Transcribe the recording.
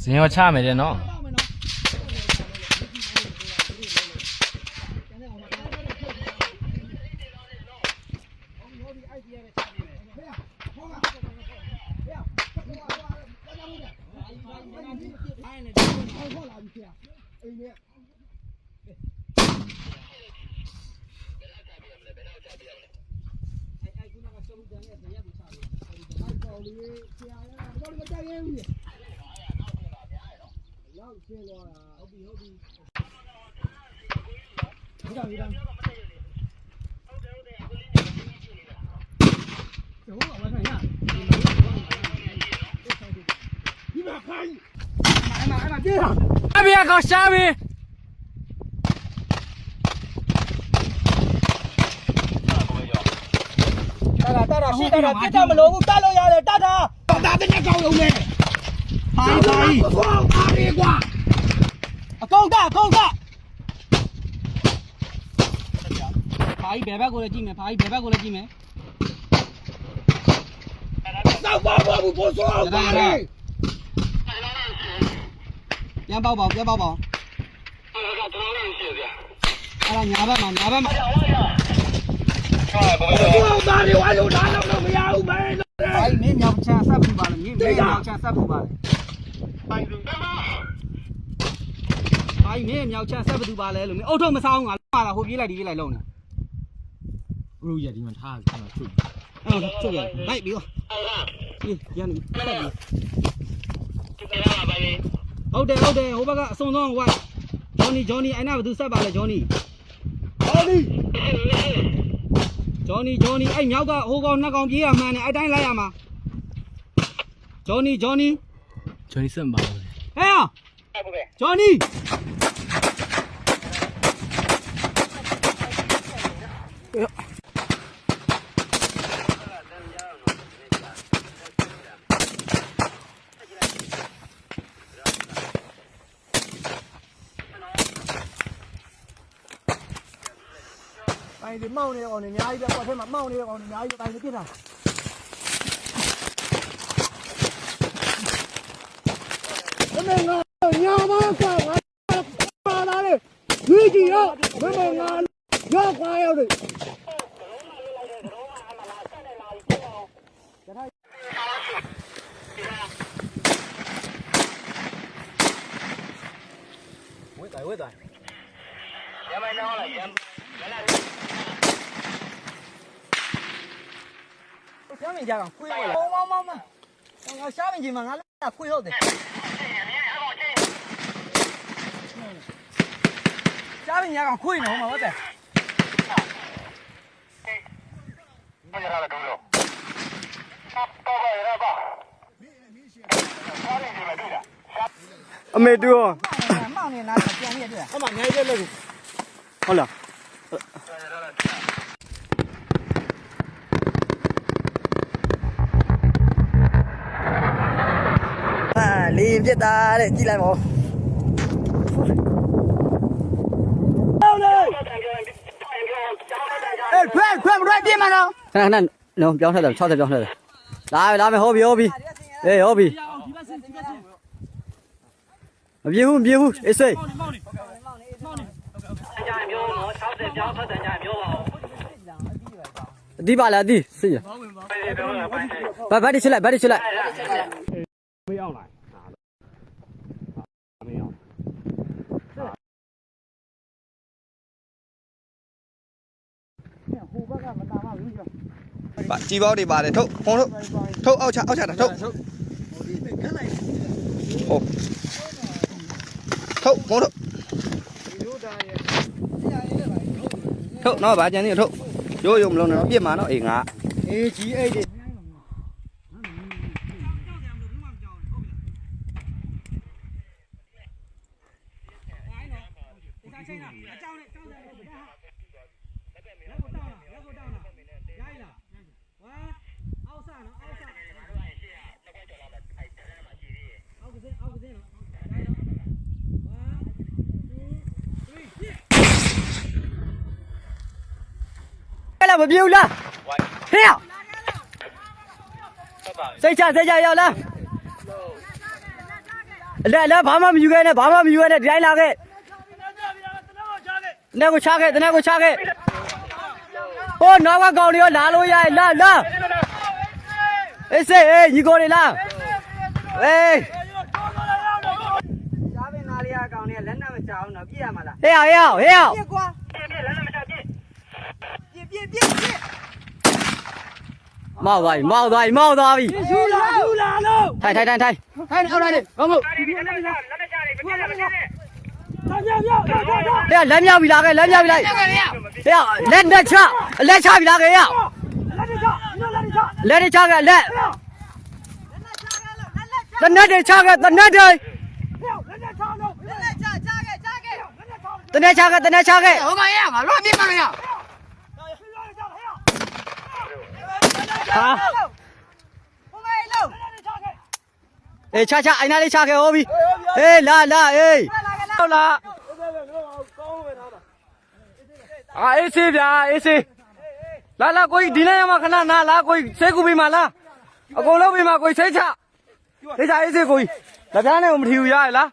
ဇင်ရောချမယ်တဲ့နော်အဘိယကောရှာပြီတာ တာတာတာရှိ တာတာပြတ်တာမလို့ဘူးတတ်လို့ရတယ်တတ်တာတာတဲ့ကောင်းလုံးနဲ့ပါပါကွာပါလေကွာအကုန်တအကုန်တဖာကြီးဘယ်ဘက်ကိုလည်းကြည့်မယ်ဖာကြီးဘယ်ဘက်ကိုလည်းကြည့်မယ်စောက်ပါဘာဘူးပို့စောက်ပါလေပြန်ပေါက်ပါပြန်ပေါက်ပါအဲ့ဒါညာဘက်မှာညာဘက်မှာ ဘောသားတွေဝါလို့လာတော့မရဘူးမဲဖာကြီးမင်းမြောက်ချမ်းဆက်ပူပါလေမင်းမင်းမြောက်ချမ်းဆက်ပူပါလေဖာကြီးမင်းမြောက်ချမ်းဆက်ပူပါလေလို့မင်းအုတ်ထုံမဆောင်ငါလာတာဟိုပြေးလိုက်ဒီပြေးလိုက်လုံးနေဘလူရဒီမှာထားတယ်ကျွန်တော်ချုပ်အဲ့တော့ချုပ်ရလိုက်ပြီးတော့ဒီရန်တက်ပြီးဟုတ်တယ်ဟုတ်တယ်ဟိုဘက်ကအစုံဆုံးဝိုက်ဂျော်နီဂျော်နီအဲ့နာဘယ်သူဆက်ပါလဲဂျော်နီဟောဒီ ဂျော်နီဂျော်နီအဲ့မြောက်ကဟိုကောင်နှစ်ကောင်ပြေးရမှန်းတယ်အဲ့တိုင်းလိုက်ရမှာဂျော်နီဂျော်နီကျွန်တော်စက်မပါဘူးဟဲ့ဂျော်နီ ပိုင်းဒီမောင်းနေကောင်နေအများကြီးပဲကွာထဲမှာမောင်းနေတဲ့ကောင်နေအများကြီးပဲပိုင်းနေပြစ်တာမမေငါညာမကွာငါပါလာလေရွေးကြည့်ရောမမေငါရော က်ခွာရောက်တယ်ဝစ်သွားဝစ်သွားရှားမင်းကြကောင်ခွေးဟုတ်လားမောင်းမောင်းမောင်းငါရှားမင်းကြီးမှာငါလည်းခွေးဟုတ်တယ်ရှားမင်းကြကောင်ခွေးနော်မဟုတ်တယ်အမေတူရောမောင်းနေနာပြန်ရတွေ့အမငယ်ရက်လက်ကိုဟုတ်လား လီပြစ်တာတဲ့ကြည့်လိုက်ပါဦးเอ้ยเพื่อนเพื่อนมาด้วยပြေးมาတော့ ခဏခဏလုံးပြောင်းထက်တယ်60ပြောင်းထက်တယ်လာပြီလာပြီဟောပြီဟောပြီအေးဟောပြီမပြေဘူးမပြေဘူးအေးစိတ်အဒီပါလားအဒီစိတ်ရဘာဘာတိချလိုက်ဘာတိချလိုက် ပါជីပေါက်တွေပါတယ်ထုတ်ဖုံးထုတ်ထုတ်အောက်ချအောက်ချတာထုတ်ဟုတ်ထုတ်ဖုံးထုတ်ထုတ်နော်ဗာကြံနေထုတ်ရိုးရိုးမလုံးနဲ့တော့ပြစ်မှာနော်အေးငါအေးကြီးအိတ်တွေ အဲ့လားမပြေဘူးလားဟဲ့စိတ်ချစိတ်ချရောက်လားအလက်အလက်ဘာမှမယူခဲ့နဲ့ဘာမှမယူခဲ့နဲ့ဒီတိုင်းလာခဲ့တနေ့ကိုချခဲ့တနေ့ကိုချခဲ့ ဟိုနောက်ကကောင်တွေရောလာလို့ရလာလာအေးစေးအေးညီကိုတွေလာအေးရှားပင်သားလေးကကောင်လေးလက်နဲ့မချအောင်တော့ပြည့်ရမှာလားဟေးဟေးဟေးပြည့်ကွာပြည့်ပြည့်လက်နဲ့မချပြည့်ပြည့်ပြည့်ပြည့်ပြည့်မောက်သွားပြီမောက်သွားပြီမောက်သွားပြီယူလာယူလာလို့ထိုင်ထိုင်ထိုင်ထိုင်ထိုင်နေအောင်လိုက်လေကောင်းကောင်းညညညညည ဟေးလက်မြောက်ပြီလာခဲ့လက်မြောက်ပြီလိုက်ဟေးလက်နဲ့ချအလက်ချပြီလာခဲ့ရလက်တချညလက်တချလက်နဲ့ချခဲ့လက်တနက်တွေချခဲ့တနက်တွေလက်တချလို့လက်ချချခဲ့ချခဲ့တနက်ချခဲ့တနက်ချခဲ့ဟိုကရငါလွှတ်မြင့်မလို့ရဟာဟိုကရလို့အေးချချအိုင်နာလေးချခဲ့ဟောပြီအေးလာလာအေး ဟုတ်လားအာအေးစေးဗျာအေးစေးလာလာကိုကြီးဒီနေ့ရမှာခဏနာလာကိုကြီးဆေးကူပေးမှာလားအကုန်လုံးပေးမှာကိုကြီးဆေးချဆေးချအေးစေးကိုကြီးလက်ပြားနဲ့မထီဘူးရရလား